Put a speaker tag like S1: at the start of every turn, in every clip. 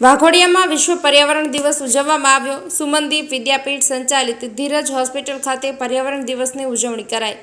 S1: વાઘોડિયામાં વિશ્વ પર્યાવરણ દિવસ ઉજવવામાં આવ્યો. સુમનદીપ વિદ્યાપીઠ સંચાલિત ધીરજ હોસ્પિટલ ખાતે પર્યાવરણ દિવસની ઉજવણી કરાઈ.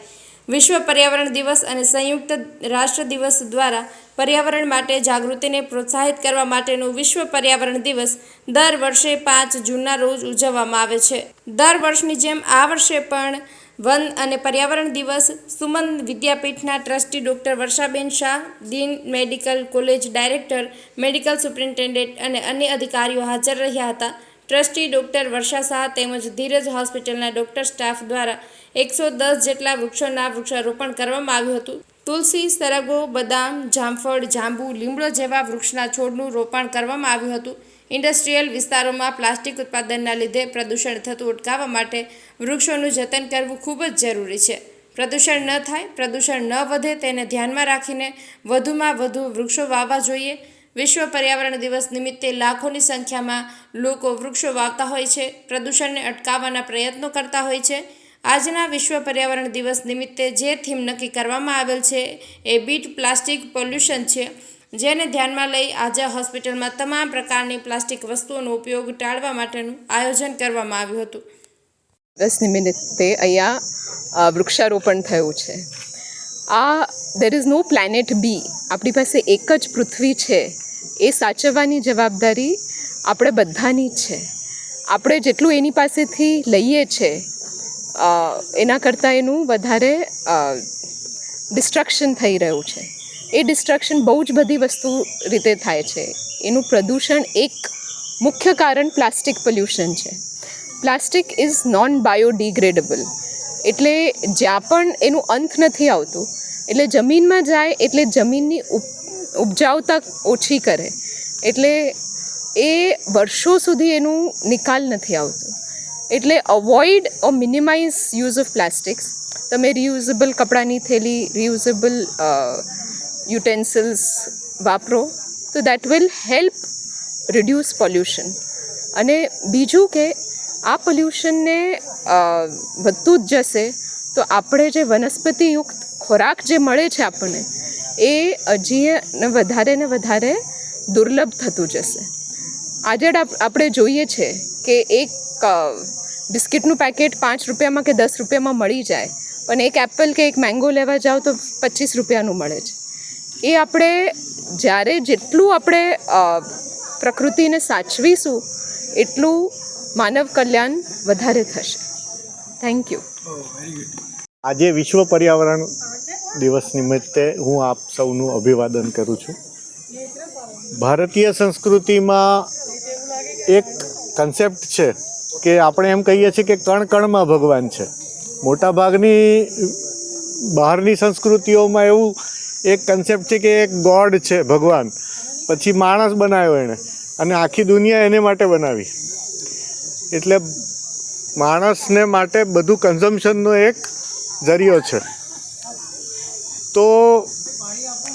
S1: વિશ્વ પર્યાવરણ દિવસ અને સંયુક્ત રાષ્ટ્ર દિવસ દ્વારા પર્યાવરણ માટે જાગૃતિને પ્રોત્સાહિત કરવા માટેનું વિશ્વ પર્યાવરણ દિવસ દર વર્ષે પાંચ જૂનના રોજ ઉજવવામાં આવે છે. દર વર્ષની જેમ આ વર્ષે પણ વન અને પર્યાવરણ દિવસ Suman વિદ્યાપીઠના trustee doctor Varshaben Shah Deen medical college director, medical superintendent અને અન્ય અધિકારીઓ હાજર રહ્યા હતા. ટ્રસ્ટી ડૉક્ટર વર્ષા શાહ તેમજ ધીરજ હોસ્પિટલના ડૉક્ટર સ્ટાફ દ્વારા એકસો દસ જેટલા વૃક્ષોના વૃક્ષારોપણ કરવામાં આવ્યું હતું. તુલસી, સરગો, બદામ, જામફળ, જાંબુ, લીમડો જેવા વૃક્ષના છોડનું રોપણ કરવામાં આવ્યું હતું. ઇન્ડસ્ટ્રીયલ વિસ્તારોમાં પ્લાસ્ટિક ઉત્પાદનના લીધે પ્રદૂષણ થતું અટકાવવા માટે વૃક્ષોનું જતન કરવું ખૂબ જ જરૂરી છે. પ્રદૂષણ ન થાય, પ્રદૂષણ ન વધે તેને ધ્યાનમાં રાખીને વધુમાં વધુ વૃક્ષો વાવવા જોઈએ. વિશ્વ પર્યાવરણ દિવસ નિમિત્તે લાખોની સંખ્યામાં લોકો વૃક્ષો વાવતા હોય છે, પ્રદૂષણને અટકાવવાના પ્રયત્નો કરતા હોય છે. આજના વિશ્વ પર્યાવરણ દિવસ નિમિત્તે જે થીમ નક્કી કરવામાં આવેલ છે એ બીટ પ્લાસ્ટિક પોલ્યુશન છે. જેને ધ્યાનમાં લઈ આજે હોસ્પિટલમાં તમામ પ્રકારની પ્લાસ્ટિક વસ્તુઓનો ઉપયોગ ટાળવા માટેનું આયોજન કરવામાં આવ્યું હતું.
S2: દસ નિમિત્તે અહીંયા વૃક્ષારોપણ થયું છે. આ દેર ઇઝ નો પ્લેનેટ બી આપણી પાસે એક જ પૃથ્વી છે. એ સાચવવાની જવાબદારી આપણે બધાની છે. આપણે જેટલું એની પાસેથી લઈએ છે એના કરતાં એનું વધારે ડિસ્ટ્રક્શન થઈ રહ્યું છે. એ ડિસ્ટ્રક્શન બહુ જ બધી વસ્તુ રીતે થાય છે. એનું પ્રદૂષણ એક મુખ્ય કારણ પ્લાસ્ટિક પોલ્યુશન છે. પ્લાસ્ટિક ઇઝ નોન બાયોડિગ્રેડેબલ એટલે જ્યાં પણ એનું અંત નથી આવતું, એટલે જમીનમાં જાય, એટલે જમીનની ઉપ, ઉપજાવતા ઓછી કરે, એટલે એ વર્ષો સુધી એનું નિકાલ નથી આવતું. એટલે avoid or minimize use of plastics તમે રિયુઝેબલ કપડાની થેલી રિયુઝેબલ યુટેન્સિલ્સ વાપરો, તો that will help reduce pollution અને બીજું કે, આ પોલ્યુશનને વધતું જ જશે, તો આપણે જે વનસ્પતિયુક્ત ખોરાક જે મળે છે આપણને, એ હજી વધારે ને વધારે દુર્લભ થતું જશે. આજે આપ- આપણે જોઈએ છે કે એક બિસ્કિટનું પેકેટ પાંચ રૂપિયામાં કે દસ રૂપિયામાં મળી જાય, પણ એક એપલ કે એક મેંગો લેવા જાઓ તો પચીસ રૂપિયાનું મળે છે. એ આપણે જ્યારે જેટલું આપણે પ્રકૃતિને સાચવીશું, એટલું માનવ કલ્યાણ વધારે થશે. થેન્ક યુ
S3: આજે વિશ્વ પર્યાવરણ દિવસ નિમિત્તે હું આપ સૌનું અભિવાદન કરું છું. ભારતીય સંસ્કૃતિમાં એક કન્સેપ્ટ છે કે આપણે એમ કહીએ છીએ કે કણ કણમાં ભગવાન છે. મોટાભાગની બહારની સંસ્કૃતિઓમાં એવું એક કન્સેપ્ટ છે કે એક ગોડ છે ભગવાન. પછી માણસ બનાવ્યો એણે અને આખી દુનિયા એને માટે બનાવી. એટલે માણસને માટે બધું કન્ઝમ્પશનનો એક જરિયો છે. તો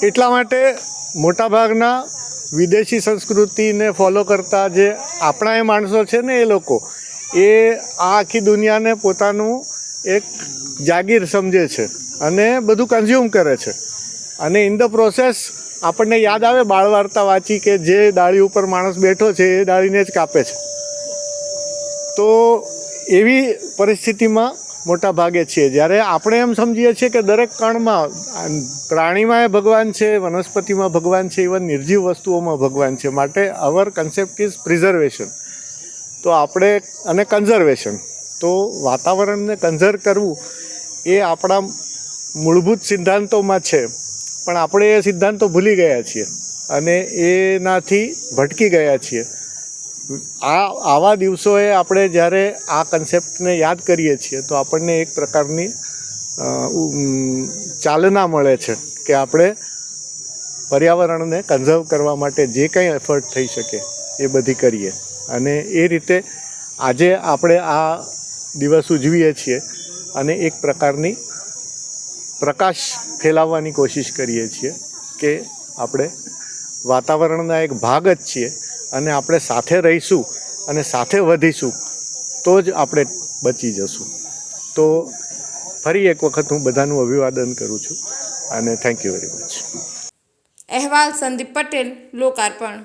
S3: એટલા માટે મોટાભાગના વિદેશી સંસ્કૃતિને ફોલો કરતા જે આપણા એ માણસો છે ને એ લોકો, એ આ આખી દુનિયાને પોતાનું એક જાગીર સમજે છે અને બધું કન્ઝ્યુમ કરે છે. અને ઇન ધ પ્રોસેસ આપણને યાદ આવે બાળ વાર્તા વાંચી કે જે ડાળી ઉપર માણસ બેઠો છે એ ડાળીને જ કાપે છે. તો એવી પરિસ્થિતિમાં મોટા ભાગે છીએ. જ્યારે આપણે એમ સમજીએ છીએ કે દરેક કણમાં પ્રાણીમાં એ ભગવાન છે, વનસ્પતિમાં ભગવાન છે ઇવન નિર્જીવ વસ્તુઓમાં ભગવાન છે. માટે અવર કન્સેપ્ટ ઇઝ પ્રિઝર્વેશન તો આપણે અને કન્ઝર્વેશન તો વાતાવરણને કન્ઝર્વ કરવું એ આપણા મૂળભૂત સિદ્ધાંતોમાં છે. પણ આપણે એ સિદ્ધાંતો ભૂલી ગયા છીએ અને એનાથી ભટકી ગયા છીએ. આ આવા દિવસોએ આપણે જ્યારે આ કન્સેપ્ટને યાદ કરીએ છીએ તો આપણને એક પ્રકારની ચાલના મળે છે કે આપણે પર્યાવરણને કન્ઝર્વ કરવા માટે જે કંઈ એફર્ટ થઈ શકે એ બધી કરીએ. અને એ રીતે આજે આપણે આ દિવસ ઉજવીએ છીએ અને એક પ્રકારની પ્રકાશ ફેલાવવાની કોશિશ કરીએ છીએ કે આપણે વાતાવરણના એક ભાગ જ છીએ અને આપણે સાથે રહીશું અને સાથે વધીશું તો જ આપણે બચી જશું. તો ફરી એક વખત હું બધાનું અભિવાદન કરું છું અને થેન્ક યુ વેરી મચ
S1: અહેવાલ સંદીપ પટેલ, લોકાર્પણ.